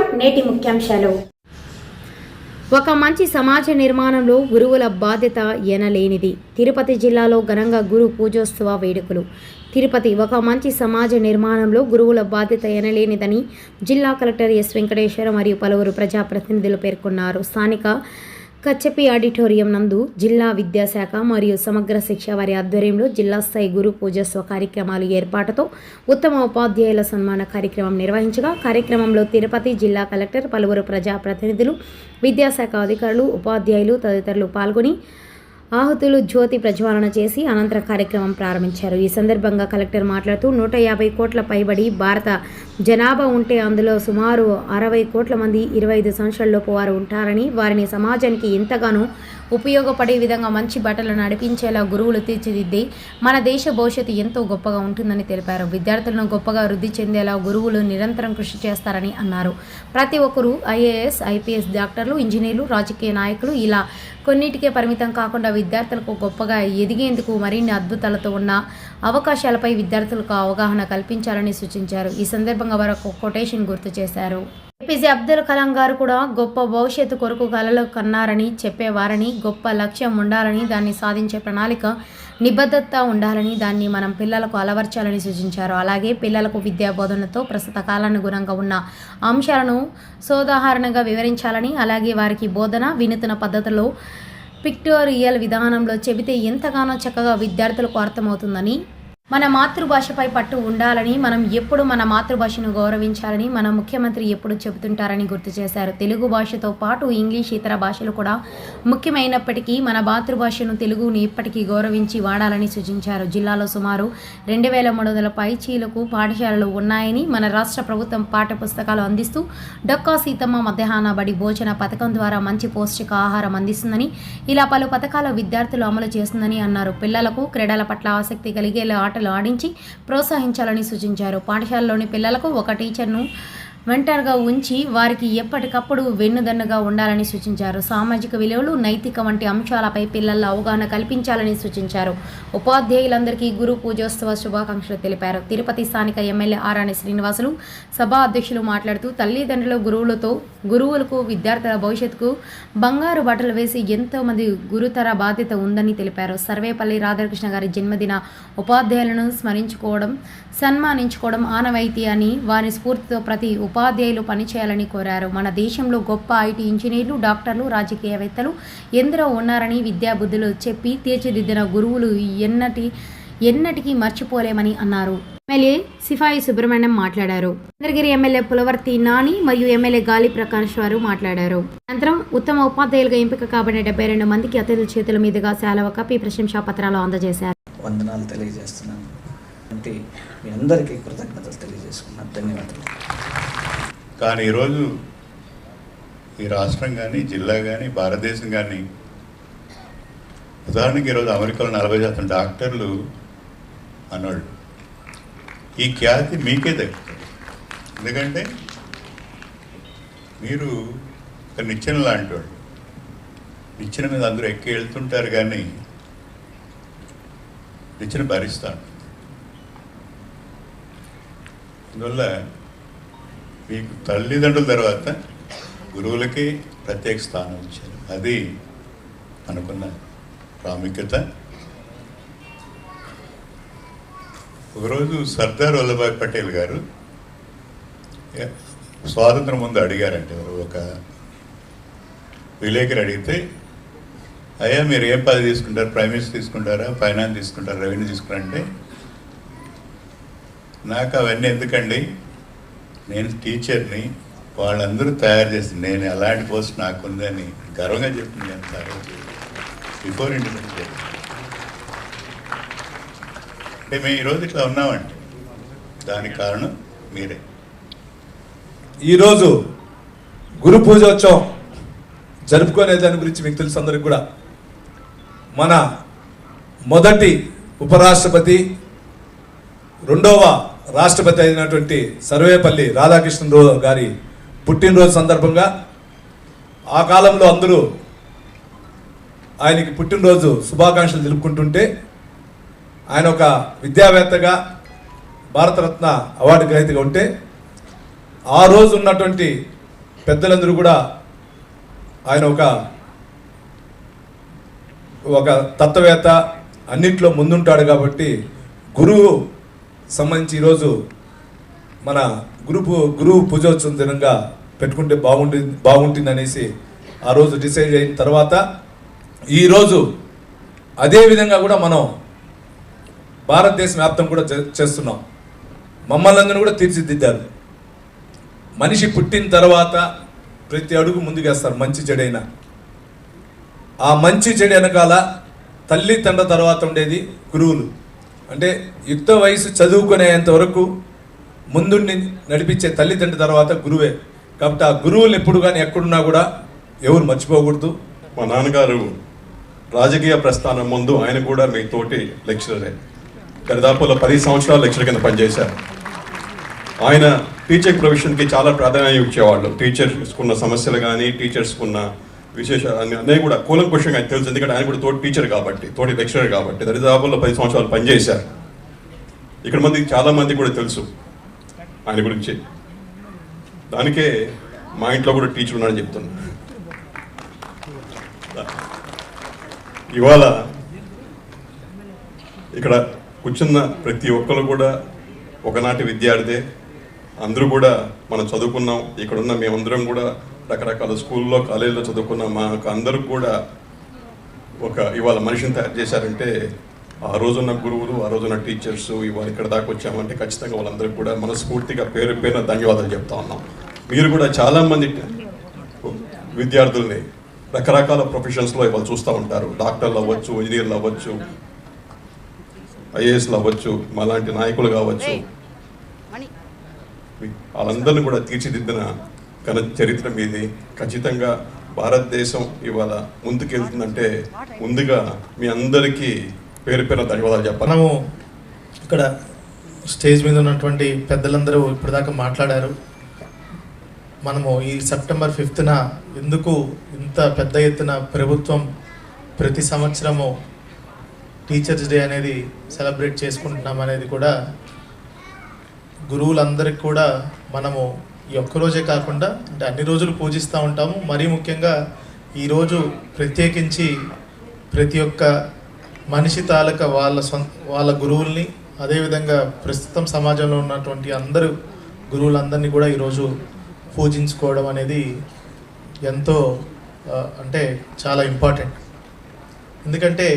నమస్కారం నేటి ముఖ్యాంశాలు. ఒక మంచి సమాజ నిర్మాణంలో గురువుల బాధ్యత ఎనలేనిది. తిరుపతి జిల్లాలో ఘనంగా గురు పూజోత్సవ వేడుకలు. తిరుపతి ఒక మంచి సమాజ నిర్మాణంలో గురువుల బాధ్యత ఎనలేనిదని జిల్లా కలెక్టర్ ఎస్ వెంకటేశ్వర మరియు పలువురు ప్రజాప్రతినిధులు పేర్కొన్నారు. స్థానిక కచ్చపి ఆడిటోరియం నందు జిల్లా విద్యాశాఖ మరియు సమగ్ర శిక్ష వారి ఆధ్వర్యంలో జిల్లా స్థాయి గురు పూజస్వ కార్యక్రమాలు ఏర్పాటుతో ఉత్తమ ఉపాధ్యాయుల సన్మాన కార్యక్రమం నిర్వహించగా కార్యక్రమంలో తిరుపతి జిల్లా కలెక్టర్ పలువురు ప్రజాప్రతినిధులు విద్యాశాఖ అధికారులు ఉపాధ్యాయులు తదితరులు పాల్గొని ఆహుతులు జ్యోతి ప్రజ్వాలన చేసి అనంతర కార్యక్రమం ప్రారంభించారు. ఈ సందర్భంగా కలెక్టర్ మాట్లాడుతూ నూట యాభై కోట్ల పైబడి భారత జనాభా ఉంటే అందులో సుమారు అరవై కోట్ల మంది ఇరవై ఐదు సంవత్సరాలలోపు వారు ఉంటారని వారిని సమాజానికి ఎంతగానో ఉపయోగపడే విధంగా మంచి బట్టలు నడిపించేలా గురువులు తీర్చిదిద్ది మన దేశ భవిష్యత్తు ఎంతో గొప్పగా ఉంటుందని తెలిపారు. విద్యార్థులను గొప్పగా వృద్ధి చెందేలా గురువులు నిరంతరం కృషి చేస్తారని అన్నారు. ప్రతి ఒక్కరూ ఐఏఎస్ ఐపీఎస్ డాక్టర్లు ఇంజనీర్లు రాజకీయ నాయకులు ఇలా కొన్నిటికే పరిమితం కాకుండా విద్యార్థులకు గొప్పగా ఎదిగేందుకు మరిన్ని అద్భుతాలతో ఉన్న అవకాశాలపై విద్యార్థులకు అవగాహన కల్పించాలని సూచించారు. ఈ సందర్భంగా వారు ఒక కొటేషన్ గుర్తు చేశారు. ఏపీజే అబ్దుల్ కలాం గారు కూడా గొప్ప భవిష్యత్తు కొరకు కలలు కన్నారని చెప్పేవారని గొప్ప లక్ష్యం ఉండాలని దాన్ని సాధించే ప్రణాళిక నిబద్ధత ఉండాలని దాన్ని మనం పిల్లలకు అలవర్చాలని సూచించారు. అలాగే పిల్లలకు విద్యా బోధనతో ప్రస్తుత కాలానుగుణంగా ఉన్న అంశాలను సోదాహరణగా వివరించాలని అలాగే వారికి బోధన వినూతన పద్ధతిలో పిక్టోరియల్ విధానంలో చెబితే ఎంతగానో చక్కగా విద్యార్థులకు అర్థమవుతుందని మన మాతృభాషపై పట్టు ఉండాలని మనం ఎప్పుడు మన మాతృభాషను గౌరవించాలని మన ముఖ్యమంత్రి ఎప్పుడు చెబుతుంటారని గుర్తు చేశారు. తెలుగు భాషతో పాటు ఇంగ్లీష్ ఇతర భాషలు కూడా ముఖ్యమైనప్పటికీ మన మాతృభాషను తెలుగుని ఇప్పటికీ గౌరవించి వాడాలని సూచించారు. జిల్లాలో సుమారు రెండు వేల మూడు వందల పైచీలకు పాఠశాలలు ఉన్నాయని మన రాష్ట్ర ప్రభుత్వం పాఠ్య పుస్తకాలు అందిస్తూ డొక్కా సీతమ్మ మధ్యాహ్న బడి భోజన పథకం ద్వారా మంచి పౌష్టిక ఆహారం అందిస్తుందని ఇలా పలు పథకాలు విద్యార్థులు అమలు చేస్తుందని అన్నారు. పిల్లలకు క్రీడల పట్ల ఆసక్తి కలిగేలా ఆట ఆటలు ఆడించి ప్రోత్సహించాలని సూచించారు. పాఠశాలలోని పిల్లలకు ఒక టీచర్ను వెంటర్గా ఉంచి వారికి ఎప్పటికప్పుడు వెన్నుదన్నుగా ఉండాలని సూచించారు. సామాజిక విలువలు నైతిక వంటి అంశాలపై పిల్లల్లో అవగాహన కల్పించాలని సూచించారు. ఉపాధ్యాయులందరికీ గురు పూజోత్సవ శుభాకాంక్షలు తెలిపారు. తిరుపతి స్థానిక ఎమ్మెల్యే ఆరాణి శ్రీనివాసులు సభా అధ్యక్షులు మాట్లాడుతూ తల్లిదండ్రుల గురువులతో గురువులకు విద్యార్థుల భవిష్యత్తుకు బంగారు బట్టలు వేసి ఎంతోమంది గురుతర బాధ్యత ఉందని తెలిపారు. సర్వేపల్లి రాధాకృష్ణ గారి జన్మదిన ఉపాధ్యాయులను స్మరించుకోవడం సన్మానించుకోవడం ఆనవాయితీ అని వారి స్ఫూర్తితో ప్రతి ఉపాధ్యాయులు పనిచేయాలని కోరారు. మన దేశంలో గొప్ప ఐటీ ఇంజనీర్లు డాక్టర్లు రాజకీయవేత్తలు ఎందరో ఉన్నారని విద్యాబుద్ధులు చెప్పి తీర్చిదిద్దిన గురువులు ఎన్నటి ఎన్నటికీ మర్చిపోలేమని అన్నారు. ఎమ్మెల్యే సిఫాయి సుబ్రహ్మణ్యం మాట్లాడారు. చంద్రగిరి ఎమ్మెల్యే పులవర్తి నాని మరియు ఎమ్మెల్యే గాలి ప్రకాష్ వారు మాట్లాడారు. అనంతరం ఉత్తమ ఉపాధ్యాయులుగా ఎంపిక కాబడిన డెబ్బై రెండు మందికి అతిథుల చేతుల మీదుగా శాలవ కప్పి ప్రశంసా పత్రాలు అందజేశారు. వందనాలు తెలియజేస్తున్నాను. అంటే మీ అందరికీ కృతజ్ఞతలు తెలియజేసుకున్నాను. ధన్యవాదాలు. కానీ ఈరోజు ఈ రాష్ట్రం కానీ జిల్లా కానీ భారతదేశం కానీ ఉదాహరణకి ఈరోజు అమెరికాలో నలభై శాతం డాక్టర్లు అన్నోళ్ళు ఈ ఖ్యాతి మీకే దక్కుతుంది. ఎందుకంటే మీరు ఒక నిచ్చెన లాంటి వాళ్ళు నిచ్చెన మీద అందరూ ఎక్కి వెళ్తుంటారు కానీ నిచ్చెన భరిస్తాను అందువల్ల మీకు తల్లిదండ్రుల తర్వాత గురువులకి ప్రత్యేక స్థానం ఇచ్చారు. అది అనుకున్న ప్రాముఖ్యత. ఒకరోజు సర్దార్ వల్లభాయ్ పటేల్ గారు స్వాతంత్రం ముందు అడిగారంటే ఒక విలేకరు అడిగితే అయ్యా మీరు ఏం పది తీసుకుంటారు? ప్రైమ్ మినిస్టర్ తీసుకుంటారా? ఫైనాన్స్ తీసుకుంటారా? రెవెన్యూ తీసుకుంటారంటే నాకు అవన్నీ ఎందుకండి? నేను టీచర్ని వాళ్ళందరూ తయారు చేసి నేను ఎలాంటి పోస్ట్ నాకుందని గర్వంగా చెప్పింది నేను ఆ రోజు బిఫోర్ ఇండిపెండెన్స్ అంటే మేము ఈరోజు ఇట్లా ఉన్నామండి. దానికి కారణం మీరే. ఈరోజు గురు పూజోత్సవం జరుపుకునే దాని గురించి మీకు తెలుసు అందరికి కూడా. మన మొదటి ఉపరాష్ట్రపతి రెండవ రాష్ట్రపతి అయినటువంటి సర్వేపల్లి రాధాకృష్ణరావు గారి పుట్టినరోజు సందర్భంగా ఆ కాలంలో అందరూ ఆయనకి పుట్టినరోజు శుభాకాంక్షలు తెలుపుకుంటుంటే ఆయన ఒక విద్యావేత్తగా భారతరత్న అవార్డు గ్రహీతగా ఉంటే ఆ రోజు ఉన్నటువంటి పెద్దలందరూ కూడా ఆయన ఒక ఒక తత్వవేత్త అన్నిట్లో ముందుంటాడు కాబట్టి గురువు సంబంధించి ఈరోజు మన గురు గురువు పూజోత్సవం దినంగా పెట్టుకుంటే బాగుండి బాగుంటుంది అనేసి ఆ రోజు డిసైడ్ అయిన తర్వాత ఈరోజు అదే విధంగా కూడా మనం భారతదేశ వ్యాప్తం కూడా చే- చేస్తున్నాం. మమ్మల్ని అందరినీ కూడా తీర్చిదిద్దారు. మనిషి పుట్టిన తర్వాత ప్రతి అడుగు ముందుకేస్తారు మంచి చెడైనా. ఆ మంచి చెడు వెనకాల తల్లి తండ్రి తర్వాత ఉండేది గురువులు. అంటే యుక్త వయసు చదువుకునేంత వరకు ముందుండి నడిపించే తల్లిదండ్రి తర్వాత గురువే. కాబట్టి ఆ గురువులు ఎప్పుడు కానీ ఎక్కడున్నా కూడా ఎవరు మర్చిపోకూడదు. మా నాన్నగారు రాజకీయ ప్రస్థానం ముందు ఆయన కూడా మీ తోటి లెక్చరరే. దరిదాపులో పది సంవత్సరాలు లెక్చర్ కింద పనిచేశారు. ఆయన టీచర్ ప్రొఫెషన్కి చాలా ప్రాధాన్యం ఇచ్చేవాళ్ళు. టీచర్స్కున్న సమస్యలు కానీ టీచర్స్కున్న విశేషాలు అన్ని అన్నీ కూడా క్వశ్చన్ ఆయన తెలుసు ఎందుకంటే ఆయన కూడా తోటి టీచర్ కాబట్టి తోటి లెక్చరర్ కాబట్టి. దరిదాపుల్లో పది సంవత్సరాలు పనిచేశారు. ఇక్కడ మంది చాలా మంది కూడా తెలుసు ఆయన గురించి. దానికే మా ఇంట్లో కూడా టీచర్ ఉన్నాడని చెప్తున్నా. ఇవాళ ఇక్కడ కూర్చున్న ప్రతి ఒక్కరు కూడా ఒకనాటి విద్యార్థి. అందరూ కూడా మనం చదువుకున్నాం ఇక్కడ ఉన్న మేమందరం కూడా రకరకాల స్కూల్లో కాలేజీలో చదువుకున్నాం మాకు అందరికి కూడా ఒక ఇవాళ మనిషిని తయారు చేశారంటే ఆ రోజున్న గురువులు ఆ రోజున్న టీచర్స్ ఇవాళ ఇక్కడ దాకా వచ్చామంటే ఖచ్చితంగా వాళ్ళందరికీ కూడా మనస్ఫూర్తిగా పేరు పేరున ధన్యవాదాలు చెప్తా ఉన్నాం. మీరు కూడా చాలామంది విద్యార్థుల్ని రకరకాల ప్రొఫెషన్స్లో ఇవాళ చూస్తూ ఉంటారు. డాక్టర్లు అవ్వచ్చు ఇంజనీర్లు అవ్వచ్చు ఐఏఎస్లు అవ్వచ్చు మాలాంటి నాయకులు కావచ్చు. వాళ్ళందరినీ కూడా తీర్చిదిద్దిన ఘన చరిత్ర మీది. ఖచ్చితంగా భారతదేశం ఇవాళ ముందుకెళ్తుందంటే ముందుగా మీ అందరికీ పేరు పేరు ధన్యవాదాలు చెప్పాలి. మనము ఇక్కడ స్టేజ్ మీద ఉన్నటువంటి పెద్దలందరూ ఇప్పటిదాకా మాట్లాడారు. మనము ఈ సెప్టెంబర్ ఫిఫ్త్న ఎందుకు ఇంత పెద్ద ఎత్తున ప్రభుత్వం ప్రతి సంవత్సరము టీచర్స్ డే అనేది సెలబ్రేట్ చేసుకుంటున్నాం అనేది కూడా గురువులందరికీ కూడా మనము ఈ ఒక్కరోజే కాకుండా అంటే అన్ని రోజులు పూజిస్తూ ఉంటాము. మరీ ముఖ్యంగా ఈరోజు ప్రత్యేకించి ప్రతి ఒక్క మనిషి తాలూక వాళ్ళ సొంత వాళ్ళ గురువుల్ని అదేవిధంగా ప్రస్తుతం సమాజంలో ఉన్నటువంటి అందరూ గురువులందరినీ కూడా ఈరోజు పూజించుకోవడం అనేది ఎంతో అంటే చాలా ఇంపార్టెంట్. ఎందుకంటే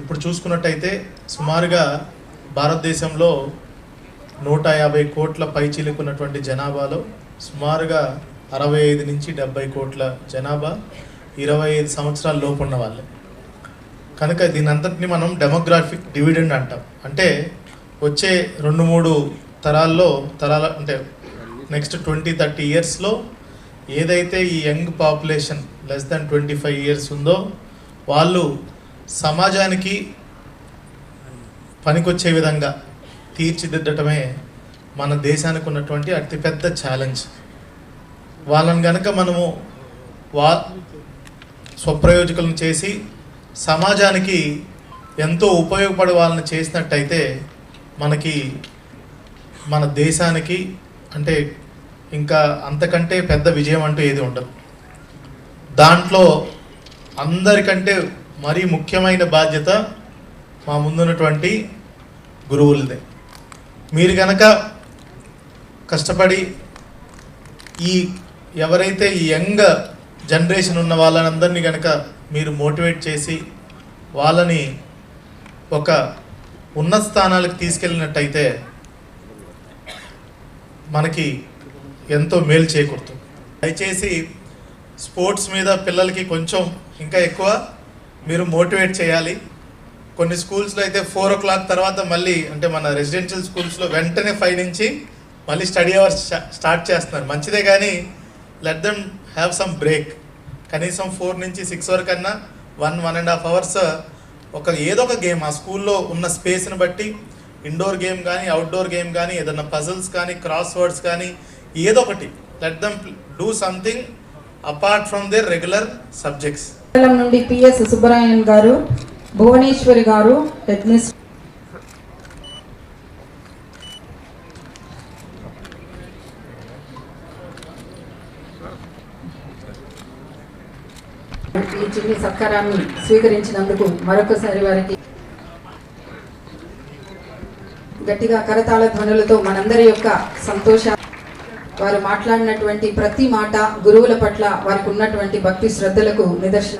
ఇప్పుడు చూసుకున్నట్టయితే సుమారుగా భారతదేశంలో నూట యాభై కోట్ల పైచీలుకున్నటువంటి జనాభాలో సుమారుగా అరవై ఐదు నుంచి డెబ్బై కోట్ల జనాభా ఇరవై ఐదు సంవత్సరాల లోపు ఉన్న వాళ్ళే. కనుక దీని అంతటిని మనం డెమోగ్రాఫిక్ డివిడెండ్ అంటాం. అంటే వచ్చే రెండు మూడు తరాల్లో తరాల అంటే నెక్స్ట్ ట్వంటీ థర్టీ ఇయర్స్లో ఏదైతే ఈ young population less than twenty five years ఉందో వాళ్ళు సమాజానికి పనికొచ్చే విధంగా తీర్చిదిద్దటమే మన దేశానికి ఉన్నటువంటి అతిపెద్ద ఛాలెంజ్ వాళ్ళని గనక మనము వా స్వప్రయోజకులను చేసి సమాజానికి ఎంతో ఉపయోగపడే వాళ్ళని చేసినట్టయితే మనకి మన దేశానికి అంటే ఇంకా అంతకంటే పెద్ద విజయం అంటూ ఏది ఉండదు. దాంట్లో అందరికంటే మరీ ముఖ్యమైన బాధ్యత మా ముందున్నటువంటి గురువులదే. మీరు కనుక కష్టపడి ఈ ఎవరైతే ఈ యంగ్ జనరేషన్ ఉన్న వాళ్ళనందరినీ కనుక మీరు మోటివేట్ చేసి వాళ్ళని ఒక ఉన్నత స్థానాలకు తీసుకెళ్ళినట్టయితే మనకి ఎంతో మేలు చేకూరుతుంది. దయచేసి స్పోర్ట్స్ మీద పిల్లలకి కొంచెం ఇంకా ఎక్కువ మీరు మోటివేట్ చేయాలి. కొన్ని స్కూల్స్లో అయితే ఫోర్ ఓ క్లాక్ తర్వాత మళ్ళీ అంటే మన రెసిడెన్షియల్ స్కూల్స్లో వెంటనే ఫైవ్ నుంచి మళ్ళీ స్టడీ అవర్స్ స్టార్ట్ చేస్తున్నారు. మంచిదే కానీ let them have some break కనీసం ఫోర్ నుంచి సిక్స్ వరకు అన్నా one one and half hours ఒక ఏదో ఒక గేమ్ ఆ స్కూల్లో ఉన్న స్పేస్ని బట్టి ఇండోర్ గేమ్ కానీ అవుట్డోర్ గేమ్ కానీ ఏదైనా పజల్స్ కానీ క్రాస్ వర్డ్స్ కానీ ఏదో ఒకటి. Let them do something apart from their regular subjects నుండి పిఎస్ సుబ్బరాయన్ గారు భువనేశ్వరి గారు హెడ్మిస్టర్ ఈ చిన్ని సత్కారాన్ని స్వీకరించినందుకు మరొకసారి వారికి గట్టిగా కరతాళ ధ్వనులతో మనందరి యొక్క సంతోష వారు మాట్లాడినటువంటి ప్రతి మాట గురువుల పట్ల వారికి ఉన్నటువంటి భక్తి శ్రద్ధలకు నిదర్శనం.